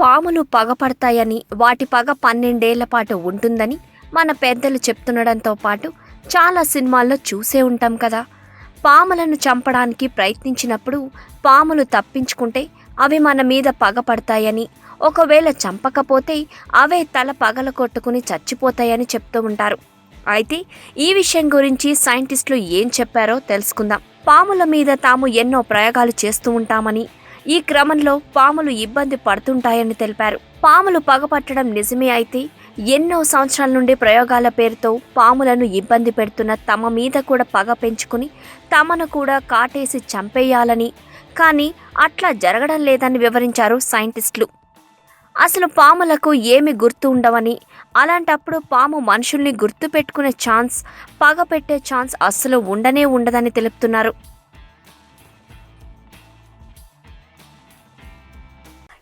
పాములు పగపడతాయని వాటి పగ పన్నెండేళ్ళ పాటు ఉంటుందని మన పెద్దలు చెప్తుండడంతో పాటు చాలా సినిమాల్లో చూసే ఉంటాం కదా. పాములను చంపడానికి ప్రయత్నించినప్పుడు పాములు తప్పించుకుంటే అవి మన మీద పగపడతాయని ఒకవేళ చంపకపోతే అవే తల పగల కొట్టుకుని చచ్చిపోతాయని చెప్తూ ఉంటారు. అయితే ఈ విషయం గురించి సైంటిస్టులు ఏం చెప్పారో తెలుసుకుందాం. పాముల మీద తాము ఎన్నో ప్రయోగాలు చేస్తూ ఉంటామని ఈ క్రమంలో పాములు ఇబ్బంది పడుతుంటాయని తెలిపారు. పాములు పగపట్టడం నిజమే అయితే ఎన్నో సంవత్సరాల నుండి ప్రయోగాల పేరుతో పాములను ఇబ్బంది పెడుతున్న తమ మీద కూడా పగ పెంచుకుని తమను కూడా కాటేసి చంపేయాలని కానీ అట్లా జరగడం లేదని వివరించారు సైంటిస్టులు. అసలు పాములకు ఏమి గుర్తు ఉండవని అలాంటప్పుడు పాము మనుషుల్ని గుర్తుపెట్టుకునే ఛాన్స్ పగ పెట్టే ఛాన్స్ అస్సలు ఉండనే ఉండదని తెలుపుతున్నారు.